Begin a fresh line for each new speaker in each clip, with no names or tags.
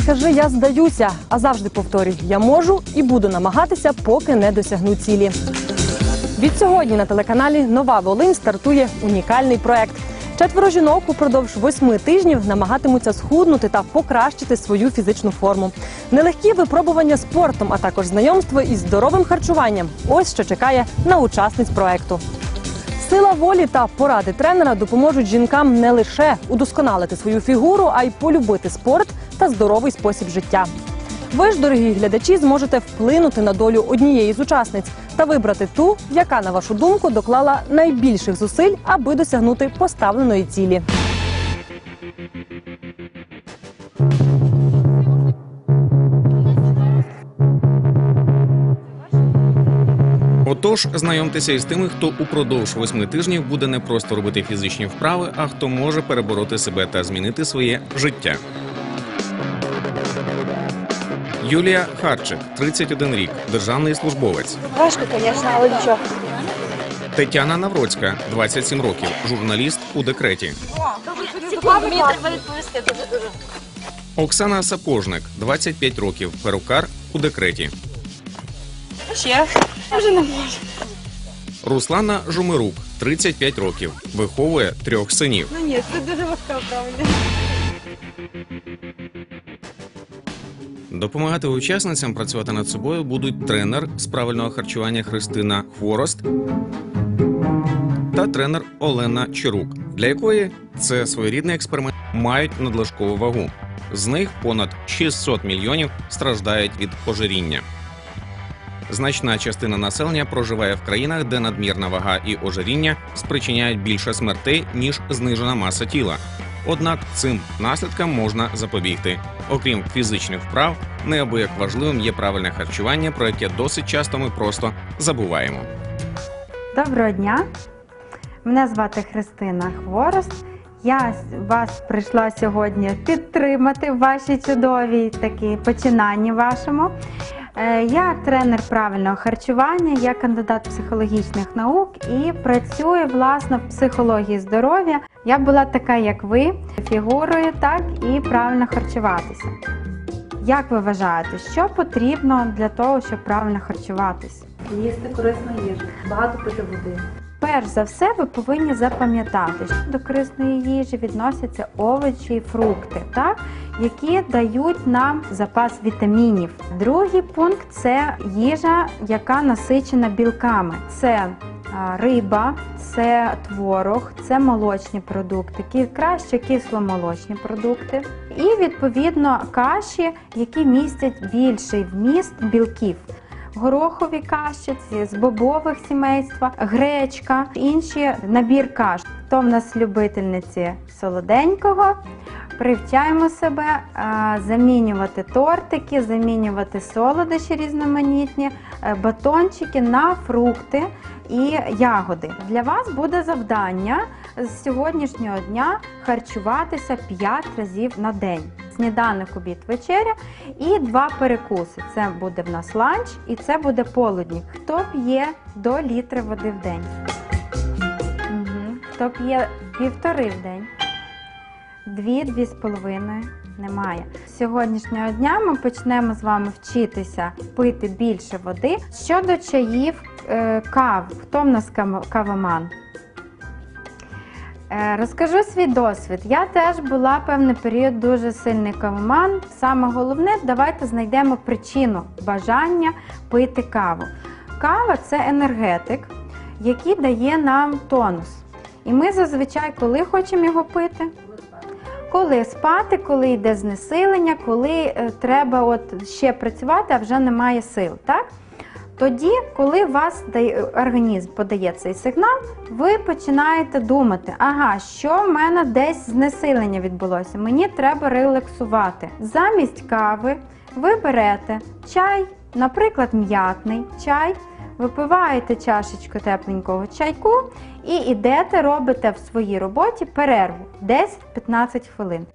не кажи, я здаюся, а завжди повторюй, я можу і буду намагатися, поки не досягну цілі. Від сьогодні на телеканалі Нова Волинь стартує унікальний проект. Четверо жінок упродовж восьми тижнів намагатимуться схуднути та покращити свою фізичну форму. Нелегкі випробування спортом, а також знайомство із здоровим харчуванням. Ось що чекає на учасниць проекту. Сила волі та поради тренера допоможуть жінкам не лише удосконалити свою фігуру, а й полюбити спорт та здоровий спосіб життя. Ви ж, дорогі глядачі, зможете вплинути на долю однієї з учасниць та вибрати ту, яка, на вашу думку, доклала найбільших зусиль, аби досягнути поставленої цілі.
Отож, знайомтеся із тими, хто упродовж восьми тижнів буде не просто робити фізичні вправи, а хто може перебороти себе та змінити своє життя. Юлія Харчик, 31 рік, державний службовець.
Важко, звісно, але нічого.
Тетяна Навроцька, 27 років, журналіст у декреті. Оксана Сапожник, 25 років, перукар у декреті.
Ще вже не можу.
Руслана Жумирук, 35 років, виховує трьох синів.
Ну ні, це дуже важка правда.
Допомагати учасницям працювати над собою будуть тренер з правильного харчування Христина Хворост та тренер Олена Чирук, для якої це своєрідний експеримент мають надлишкову вагу. З них понад 600 мільйонів страждають від ожиріння. Значна частина населення проживає в країнах, де надмірна вага і ожиріння спричиняють більше смертей ніж знижена маса тіла. Однак цим наслідкам можна запобігти. Окрім фізичних вправ, неабияк важливим є правильне харчування, про яке досить часто ми просто забуваємо.
Доброго дня. Мене звати Христина Хворост. Я вас прийшла сьогодні підтримати в вашій чудовій такі починанні вашому. Е, Я тренер правильного харчування, я кандидат психологічних наук і працюю власне в психології здоров'я. Я була така, як ви, фігурою, так і правильно харчуватися. Як ви вважаєте, що потрібно для того, щоб правильно харчуватися?
Їсти корисну їжу, багато пити води.
Перш за все, ви повинні запам'ятати, що до корисної їжі відносяться овочі і фрукти, так? які дають нам запас вітамінів. Другий пункт це їжа, яка насичена білками. Це риба, це творог, це молочні продукти, краще кисломолочні продукти. І відповідно каші, які містять більший вміст білків горохові каші, з бобових сімейства, гречка, інші набір каш. Хто в нас любительниці солоденького? Привчаємо себе замінювати тортики, замінювати солодощі різноманітні, е, батончики на фрукти і ягоди. Для вас буде завдання з сьогоднішнього дня харчуватися 5 разів на день. Сніданок, обід, вечеря і два перекуси. Це буде в нас ланч і це буде полудник. Хто п'є до літри води в день? Хто п'є півтори в день? Дві, дві з половиною. Немає. Сьогоднішнього дня ми почнемо з вами вчитися пити більше води. Щодо чаїв, е, кав, хто в нас кав- кавоман? Е, Розкажу свій досвід. Я теж була певний період дуже сильний кавоман. Саме головне, давайте знайдемо причину бажання пити каву. Кава це енергетик, який дає нам тонус. І ми зазвичай, коли хочемо його пити? Коли спати, коли йде знесилення, коли е, треба от ще працювати, а вже немає сил. Так? Тоді, коли у вас організм подає цей сигнал, ви починаєте думати, ага, що в мене десь знесилення відбулося, мені треба релаксувати. Замість кави ви берете чай, наприклад, м'ятний чай, випиваєте чашечку тепленького чайку і йдете, робите в своїй роботі перерву 10-15 хвилин.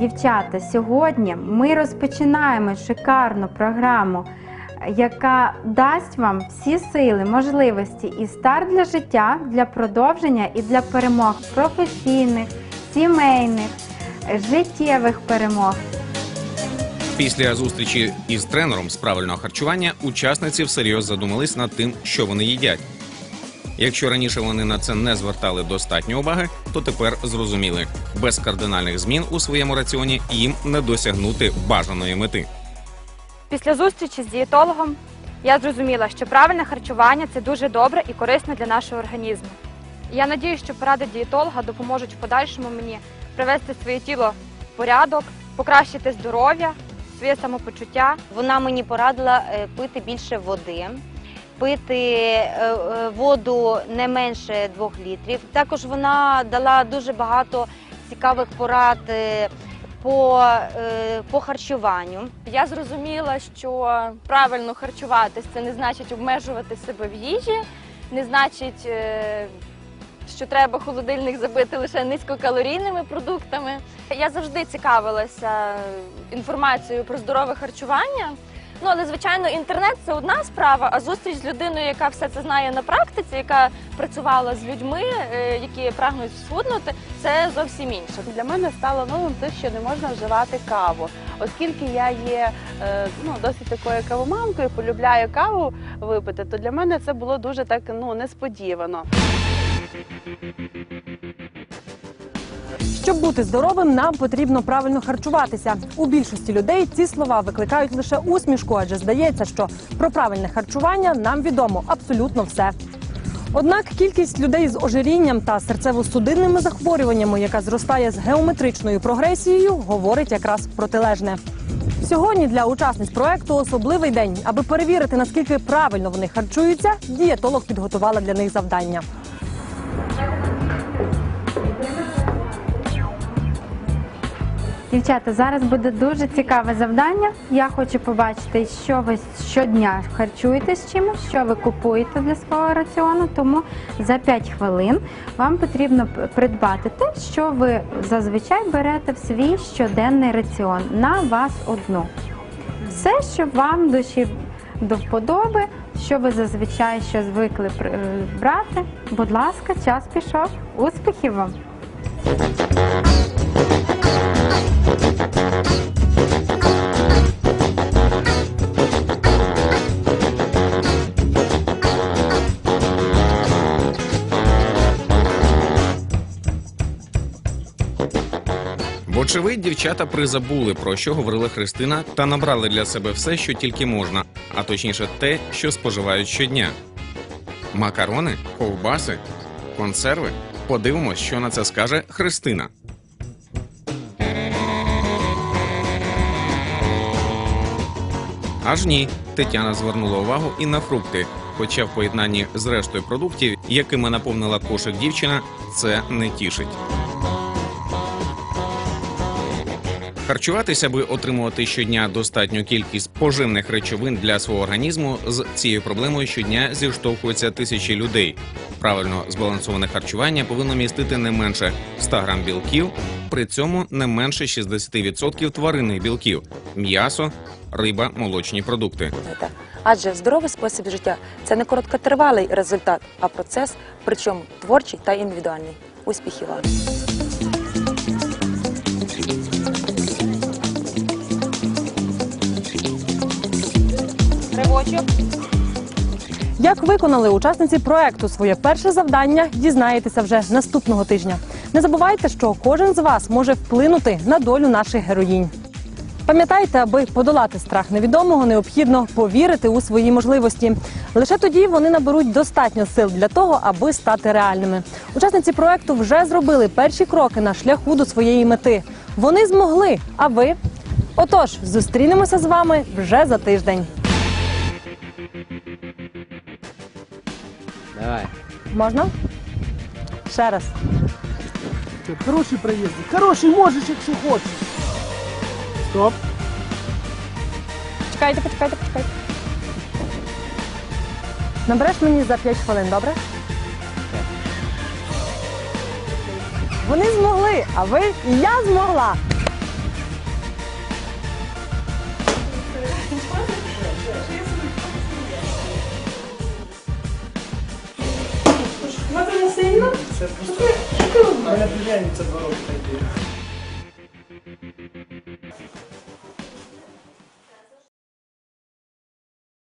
Дівчата, сьогодні ми розпочинаємо шикарну програму, яка дасть вам всі сили, можливості і старт для життя, для продовження і для перемог професійних, сімейних, життєвих перемог.
Після зустрічі із тренером з правильного харчування учасниці всерйоз задумались над тим, що вони їдять. Якщо раніше вони на це не звертали достатньо уваги, то тепер зрозуміли, без кардинальних змін у своєму раціоні їм не досягнути бажаної мети.
Після зустрічі з дієтологом я зрозуміла, що правильне харчування це дуже добре і корисно для нашого організму. Я надію, що поради дієтолога допоможуть в подальшому мені привести своє тіло в порядок, покращити здоров'я, своє самопочуття.
Вона мені порадила е, пити більше води, пити е, е, воду не менше двох літрів. Також вона дала дуже багато цікавих порад е, по, по харчуванню.
Я зрозуміла, що правильно харчуватись це не значить обмежувати себе в їжі, не значить, що треба холодильник забити лише низькокалорійними продуктами. Я завжди цікавилася інформацією про здорове харчування. Ну, але звичайно, інтернет це одна справа, а зустріч з людиною, яка все це знає на практиці, яка працювала з людьми, е, які прагнуть схуднути, це зовсім інше.
Для мене стало новим те, що не можна вживати каву, оскільки я є е, ну, досить такою кавомамкою, полюбляю каву випити, то для мене це було дуже так ну, несподівано.
Щоб бути здоровим, нам потрібно правильно харчуватися. У більшості людей ці слова викликають лише усмішку, адже здається, що про правильне харчування нам відомо абсолютно все. Однак кількість людей з ожирінням та серцево-судинними захворюваннями, яка зростає з геометричною прогресією, говорить якраз протилежне. Сьогодні для учасниць проекту особливий день. Аби перевірити, наскільки правильно вони харчуються, дієтолог підготувала для них завдання.
Дівчата, зараз буде дуже цікаве завдання. Я хочу побачити, що ви щодня харчуєтесь чимось, що ви купуєте для свого раціону. Тому за 5 хвилин вам потрібно придбати те, що ви зазвичай берете в свій щоденний раціон на вас одну. Все, що вам душі до вподоби, що ви зазвичай що звикли е, брати. Будь ласка, час пішов. Успіхів вам!
Вочевидь, дівчата призабули про що говорила Христина, та набрали для себе все, що тільки можна, а точніше, те, що споживають щодня: макарони, ковбаси, консерви. Подивимось, що на це скаже Христина. Аж ні, Тетяна звернула увагу і на фрукти. Хоча в поєднанні з рештою продуктів, якими наповнила кошик дівчина, це не тішить. Харчуватися, аби отримувати щодня достатню кількість поживних речовин для свого організму. З цією проблемою щодня зіштовхуються тисячі людей. Правильно збалансоване харчування повинно містити не менше 100 грам білків, при цьому не менше 60% тваринних білків, м'ясо, риба, молочні продукти.
Адже здоровий спосіб життя це не короткотривалий результат, а процес, причому творчий та індивідуальний. Успіхів вам!
Ривочок.
Як виконали учасниці проекту своє перше завдання, дізнаєтеся вже наступного тижня. Не забувайте, що кожен з вас може вплинути на долю наших героїнь. Пам'ятайте, аби подолати страх невідомого, необхідно повірити у свої можливості. Лише тоді вони наберуть достатньо сил для того, аби стати реальними. Учасниці проекту вже зробили перші кроки на шляху до своєї мети. Вони змогли. А ви? Отож, зустрінемося з вами вже за тиждень.
Давай.
Можна? Ще раз.
Хороший проїзд. Хороший можеш, якщо хочеш. Стоп.
Чекайте, почекайте, почекайте. Набереш мені за 5 хвилин, добре? Вони змогли, а ви і я змогла.
Мене племянниця два роки так